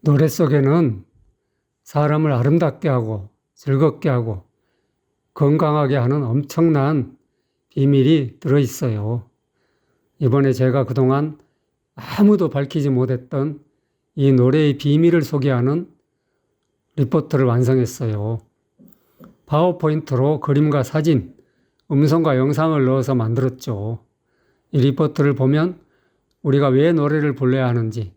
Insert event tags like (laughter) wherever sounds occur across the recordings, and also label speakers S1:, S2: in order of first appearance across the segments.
S1: 노래 속에는 사람을 아름답게 하고 즐겁게 하고 건강하게 하는 엄청난 비밀이 들어 있어요. 이번에 제가 그동안 아무도 밝히지 못했던 이 노래의 비밀을 소개하는 리포트를 완성했어요. 파워포인트로 그림과 사진, 음성과 영상을 넣어서 만들었죠. 이 리포트를 보면 우리가 왜 노래를 불러야 하는지,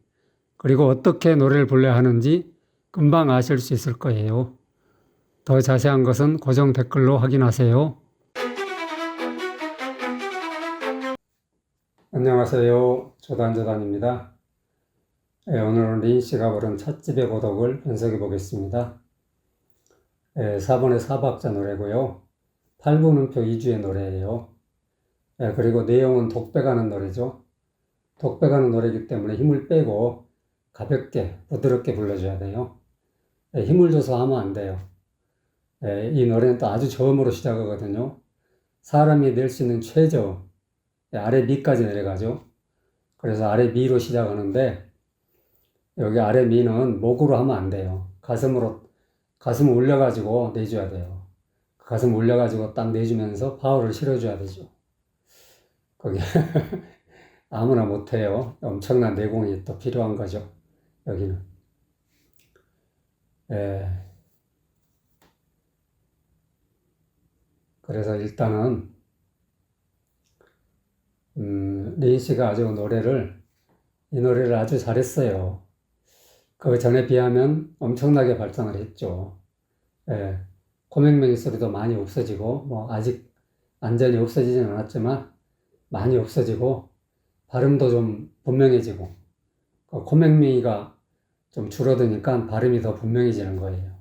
S1: 그리고 어떻게 노래를 불러야 하는지 금방 아실 수 있을 거예요. 더 자세한 것은 고정 댓글로 확인하세요. 안녕하세요. 조단조단입니다. 예, 오늘은 린 씨가 부른 찻집의 고독을 분석해 보겠습니다. 예, 4번의 사박자 노래고요. 8분음표 2주의 노래예요. 예, 그리고 내용은 독백하는 노래죠. 독백하는 노래이기 때문에 힘을 빼고 가볍게 부드럽게 불러줘야 돼요. 예, 힘을 줘서 하면 안 돼요. 예, 이 노래는 또 아주 저음으로 시작하거든요. 사람이 낼 수 있는 최저 예, 아래 미까지 내려가죠. 그래서 아래 미로 시작하는데 여기 아래 미는 목으로 하면 안 돼요. 가슴으로 가슴 올려가지고 내줘야 돼요. 가슴 올려가지고 딱 내주면서 파워를 실어줘야 되죠. 거기 (laughs) 아무나 못해요. 엄청난 내공이 또 필요한 거죠. 여기는. 예. 그래서 일단은 음, 레인 씨가 아주 노래를 이 노래를 아주 잘했어요. 그 전에 비하면 엄청나게 발전을 했죠. 예. 코맹맹이 소리도 많이 없어지고 뭐 아직 완전히 없어지진 않았지만 많이 없어지고 발음도 좀 분명해지고 그 코맹맹이가 좀 줄어드니까 발음이 더 분명해지는 거예요.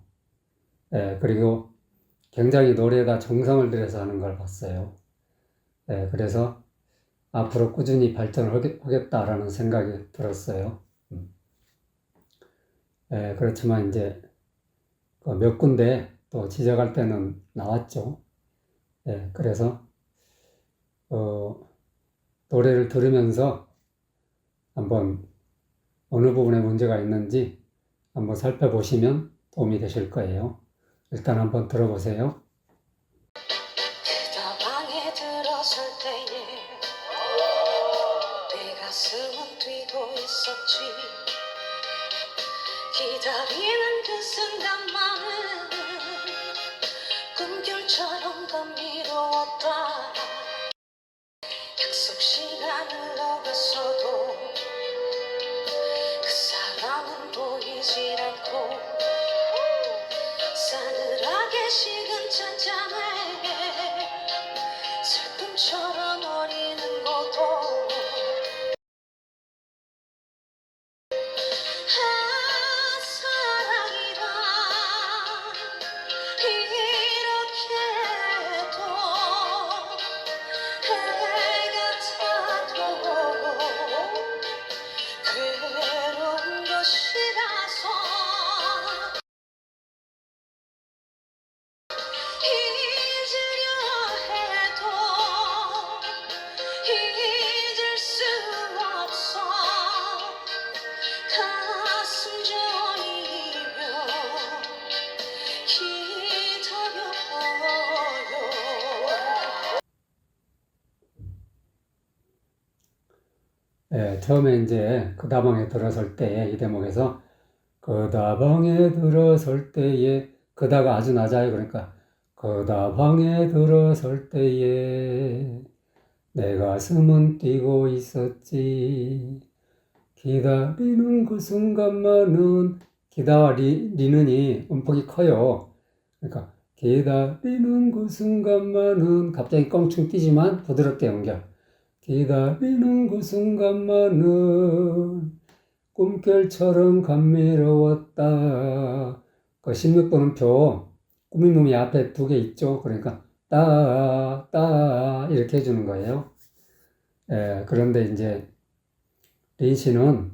S1: 예, 그리고 굉장히 노래에다 정성을 들여서 하는 걸 봤어요. 예, 그래서 앞으로 꾸준히 발전을 하겠- 하겠다라는 생각이 들었어요. 음. 예, 그렇지만 이제 그몇 군데 또 지적할 때는 나왔죠. 예, 그래서 어, 노래를 들으면서 한번 어느 부분에 문제가 있는지 한번 살펴보시면 도움이 되실 거예요. 일단 한번 들어보세요.
S2: 기다리는 그 순간만은 꿈결처럼 감미로웠다 약속 시간을 그 사람은 보이질 않고 싸늘하게 식은 찬장에 슬
S1: 예, 처음에 이제 그 다방에 들어설 때 이 대목에서 그 다방에 들어설 때에 그다가 아주 낮아요. 그러니까 그 다방에 들어설 때에 내 가슴은 뛰고 있었지. 기다리는 그 순간만은 기다와 리, 리는이 음폭이 커요. 그러니까 기다리는 그 순간만은 갑자기 껑충 뛰지만 부드럽게 연결. 기다리는 그 순간만은 꿈결처럼 감미로웠다. 그 16번음표 꾸민 놈이 앞에 두 개 있죠. 그러니까 따, 따 이렇게 해주는 거예요. 예, 그런데 이제 린 씨는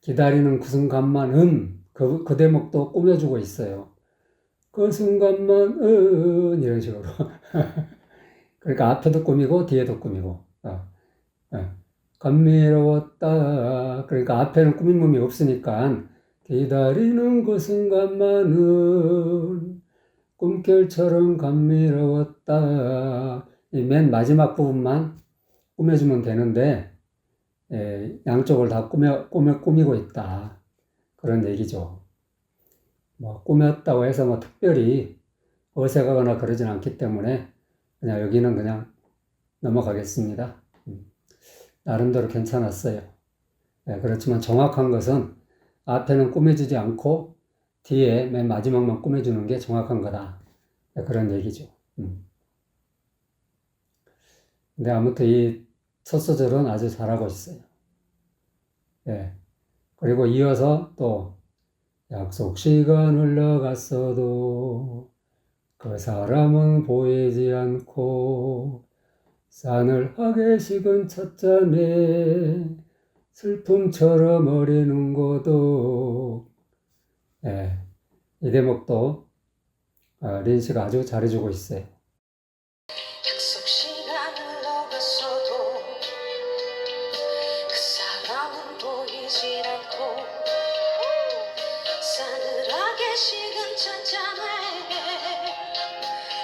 S2: 기다리는 그 순간만은
S1: 그, 그 대목도 꾸며주고 있어요. 그 순간만 은 이런 식으로. (laughs) 그러니까 앞에도 꾸미고 뒤에도 꾸미고. 어, 어. 감미로웠다. 그러니까 앞에는 꾸밈음이 없으니까 기다리는 그 순간만은 꿈결처럼 감미로웠다. 이맨 마지막 부분만 꾸며주면 되는데 예, 양쪽을 다 꾸며, 꾸며, 꾸미고 있다. 그런 얘기죠. 뭐, 꾸몄다고 해서 뭐 특별히 어색하거나 그러진 않기 때문에 그냥 여기는 그냥 넘어가겠습니다. 음, 나름대로 괜찮았어요. 예, 그렇지만 정확한 것은 앞에는 꾸며주지 않고 뒤에 맨 마지막만 꾸며주는 게 정확한 거다. 예, 그런 얘기죠. 음. 근데 아무튼 이 첫 소절은 아주 잘하고 있어요. 예. 그리고 이어서 또 약속 시간 흘러갔어도 그 사람은 보이지 않고 싸늘하게 식은 찻잔에 슬픔처럼 어리는 고독. 예. 이 대목도 아, 린 씨가 아주 잘해주고 있어요.
S2: 약속 시간 흘러갔어도 그 사람은 보이질 않고 싸늘하게 식은 찻잔에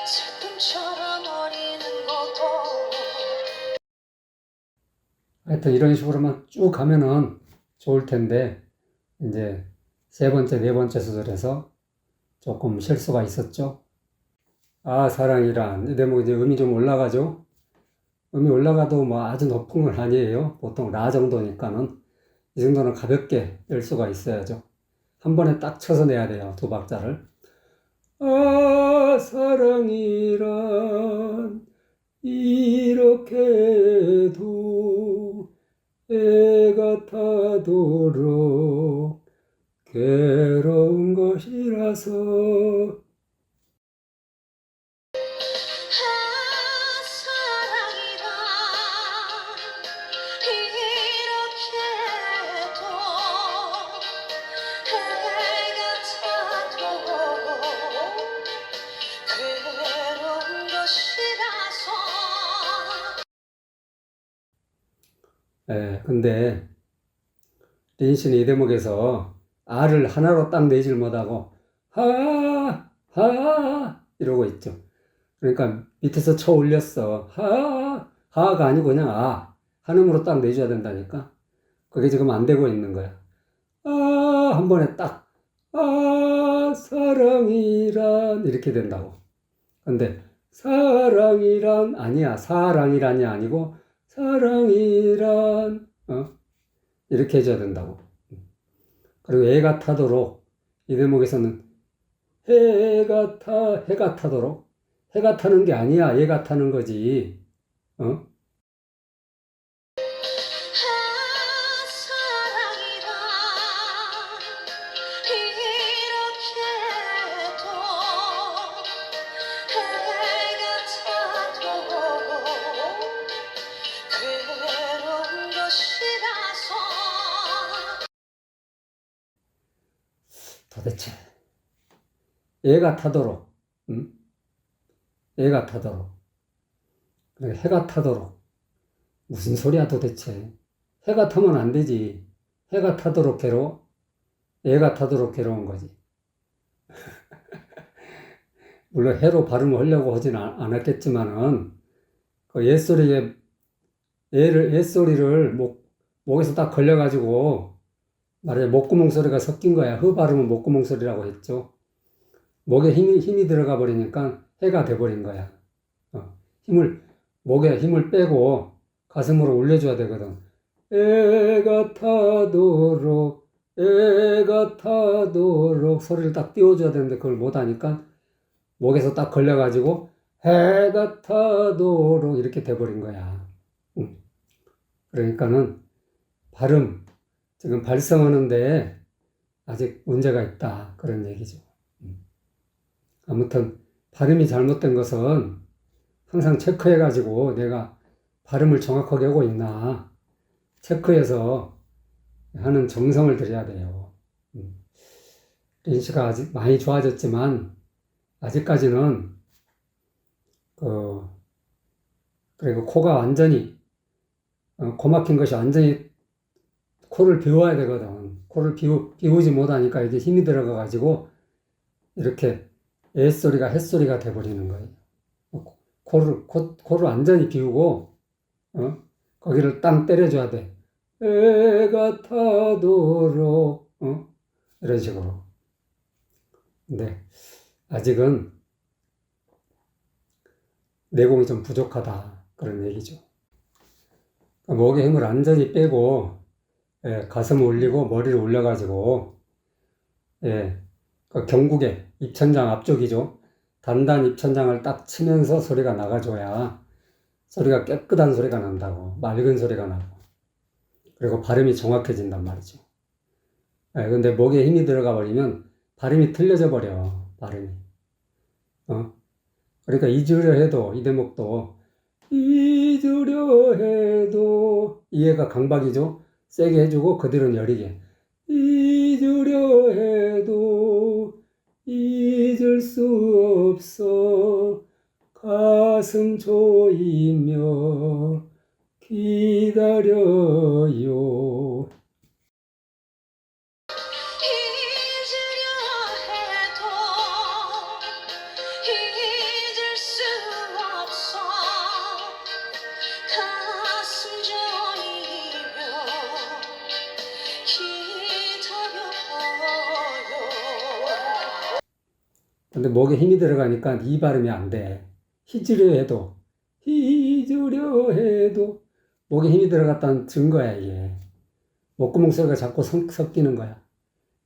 S2: 슬픔처럼 어리는 것도
S1: 하여튼 이런 식으로만 쭉 가면은 좋을 텐데, 이제 세 번째, 네 번째 소절에서 조금 실수가 있었죠. 아, 사랑이란. 이 대목 이제 음이 좀 올라가죠. 음이 올라가도 뭐 아주 높은 건 아니에요. 보통 라 정도니까는. 이 정도는 가볍게 낼 수가 있어야죠. 한 번에 딱 쳐서 내야 돼요. 두 박자를. 아, 사랑이란 이렇게도 애가 타도록 괴로운 것이라서 예, 근데 린 씨는 이 대목에서 아를 하나로 딱 내질 못하고 하, 하 이러고 있죠. 그러니까 밑에서 쳐 올렸어. 하, 하가 아니고 그냥 아. 한음으로 딱 내줘야 된다니까. 그게 지금 안 되고 있는 거야. 아, 한 번에 딱, 아, 사랑이란, 이렇게 된다고. 근데, 사랑이란, 아니야. 사랑이란이 아니고, 사랑이란, 어? 이렇게 해줘야 된다고. 그리고 애가 타도록, 이 대목에서는 해가 타, 해가 타도록. 해가 타는 게 아니야. 얘가 타는 거지. 어? 애가 타도록, 응? 애가 타도록, 그래, 해가 타도록 무슨 소리야 도대체? 해가 타면 안 되지. 해가 타도록 괴로워? 애가 타도록 괴로운 거지. (laughs) 물론 해로 발음을 하려고 하진 않- 않았겠지만은 그 옛소리에 애를 옛소리를 목 목에서 딱 걸려가지고 말해 목구멍 소리가 섞인 거야. 흐 발음은 목구멍 소리라고 했죠. 목에 힘이, 힘이 들어가 버리니까 해가 돼버린 거야. 어, 힘을, 목에 힘을 빼고 가슴으로 올려줘야 되거든. 애가 타도록, 애가 타도록 소리를 딱 띄워줘야 되는데 그걸 못하니까 목에서 딱 걸려가지고 해가 타도록 이렇게 돼버린 거야. 응. 그러니까는 발음, 지금 발성하는데 아직 문제가 있다. 그런 얘기죠. 음. 아무튼 발음이 잘못된 것은 항상 체크해가지고 내가 발음을 정확하게 하고 있나 체크해서 하는 정성을 들여야 돼요. 음. 린시가 아직 많이 좋아졌지만 아직까지는 그 그리고 코가 완전히 어, 코 막힌 것이 완전히 코를 비워야 되거든. 코를 비우, 비우지 못하니까 이게 힘이 들어가 가지고 이렇게 애 소리가 햇 소리가 돼버리는 거예요. 코- 코를 코, 코를 완전히 비우고 어? 거기를 땅 때려줘야 돼. 애가 타도록 어? 이런 식으로. 근데 아직은 내공이 좀 부족하다 그런 얘기죠. 그러니까 목의 힘을 완전히 빼고 예, 가슴을 올리고 머리를 올려가지고 예, 그 경국에 입천장 앞쪽이죠. 단단 입천장을 딱 치면서 소리가 나가줘야 소리가 깨끗한 소리가 난다고 맑은 소리가 나고 그리고 발음이 정확해진단 말이죠. 예, 근데 목에 힘이 들어가 버리면 발음이 틀려져 버려 발음이. 어? 그러니까 잊으려 해도 이 대목도 잊으려 해도 이해가 강박이죠. 세게 해주고 그대로는 여리게 잊으려 잊을 수 없어 가슴 조이며 기다려요. 목에 힘이 들어가니까 이 발음이 안 돼. 희주려 해도, 희주려 해도, 목에 힘이 들어갔다는 증거야, 이게. 목구멍 소리가 자꾸 성- 섞이는 거야.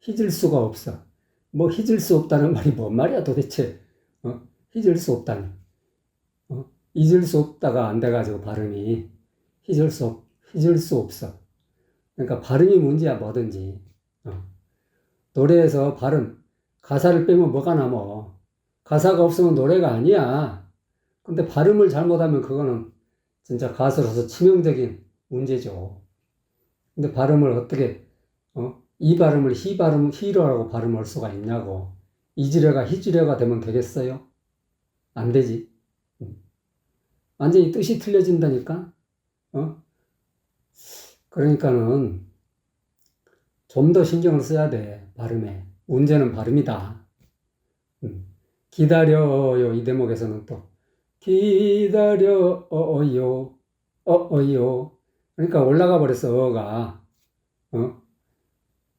S1: 희질 수가 없어. 뭐 희질 수 없다는 말이 뭔 말이야, 도대체. 어? 희질 수 없다니. 어? 잊을 수 없다가 안 돼가지고 발음이. 희질 수, 없, 희질 수 없어. 그러니까 발음이 문제야, 뭐든지. 어. 노래에서 발음, 가사를 빼면 뭐가 남어? 가사가 없으면 노래가 아니야. 근데 발음을 잘못하면 그거는 진짜 가수로서 치명적인 문제죠. 근데 발음을 어떻게, 어? 이 발음을 히 발음, 히로라고 발음할 수가 있냐고. 이지려가 히지려가 되면 되겠어요? 안 되지. 음. 완전히 뜻이 틀려진다니까? 어? 그러니까는 좀 더 신경을 써야 돼, 발음에. 문제는 발음이다. 음. 기다려요. 이 대목에서는 또 기다려요. 어어요. 그러니까 올라가 버렸어. 어가. 어?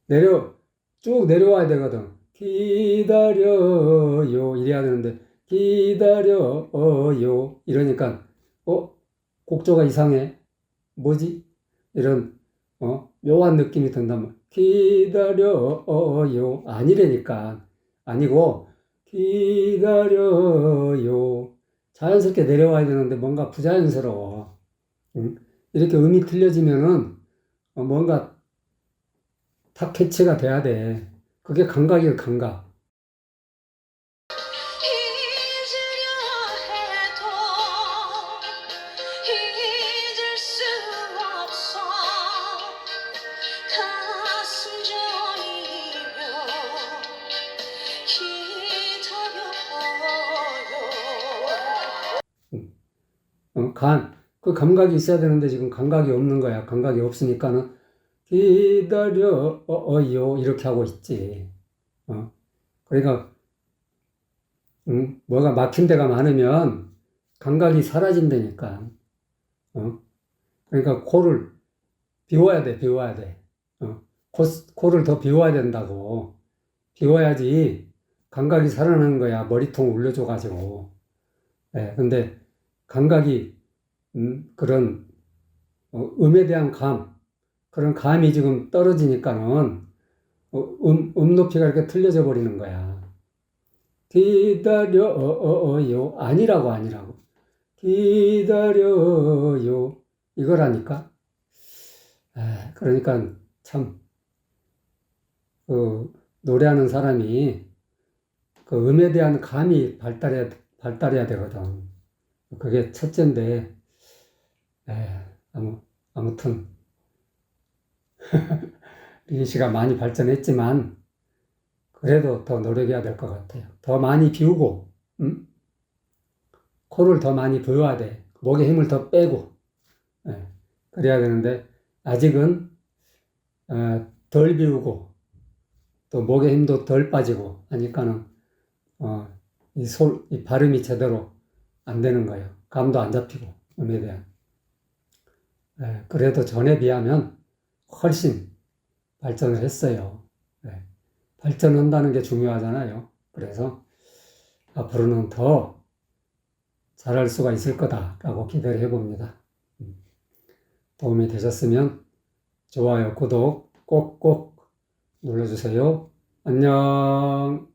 S1: 내려 쭉 내려와야 되거든. 기다려요. 이래야 되는데 기다려요. 이러니까 어? 곡조가 이상해. 뭐지? 이런 어? 묘한 느낌이 말. 기다려요. 아니라니까. 아니고, 기다려요. 자연스럽게 내려와야 되는데 뭔가 부자연스러워. 응? 이렇게 음이 틀려지면은 어, 뭔가 탁 캐치가 돼야 돼. 그게 감각이야, 감각. 간, 그 감각이 있어야 되는데 지금 감각이 없는 거야. 감각이 없으니까는 기다려요. 이렇게 하고 있지. 어? 그러니까, 음, 뭐가 막힌 데가 많으면 감각이 사라진다니까. 어? 그러니까 코를 비워야 돼, 비워야 돼. 어? 코, 코를 더 비워야 된다고. 비워야지 감각이 살아나는 거야. 머리통 올려줘가지고. 예, 근데 감각이 음, 그런 어, 음에 대한 감 그런 감이 지금 떨어지니까는 어, 음, 음 높이가 이렇게 틀려져 버리는 거야. 기다려요 아니라고 아니라고 기다려요 이거라니까. 아, 그러니까 참 그 노래하는 사람이 그 음에 대한 감이 발달해야 발달해야 되거든. 그게 첫째인데, 에, 아무, 아무튼, (laughs) 린 씨가 많이 발전했지만 그래도 더 노력해야 될 것 같아요. 더 많이 비우고, 음? 코를 더 많이 부어야 돼. 목에 힘을 더 빼고, 예, 그래야 되는데 아직은 어, 덜 비우고 또 목에 힘도 덜 빠지고 하니까는 어, 이 솔, 이 발음이 제대로 안 되는 거예요. 감도 안 잡히고 음에 대한. 예, 그래도 전에 비하면 훨씬 발전을 했어요. 예, 발전한다는 게 중요하잖아요. 그래서 앞으로는 더 잘할 수가 있을 거다라고 기대를 해봅니다. 음, 도움이 되셨으면 좋아요, 구독 꼭꼭 눌러주세요. 안녕.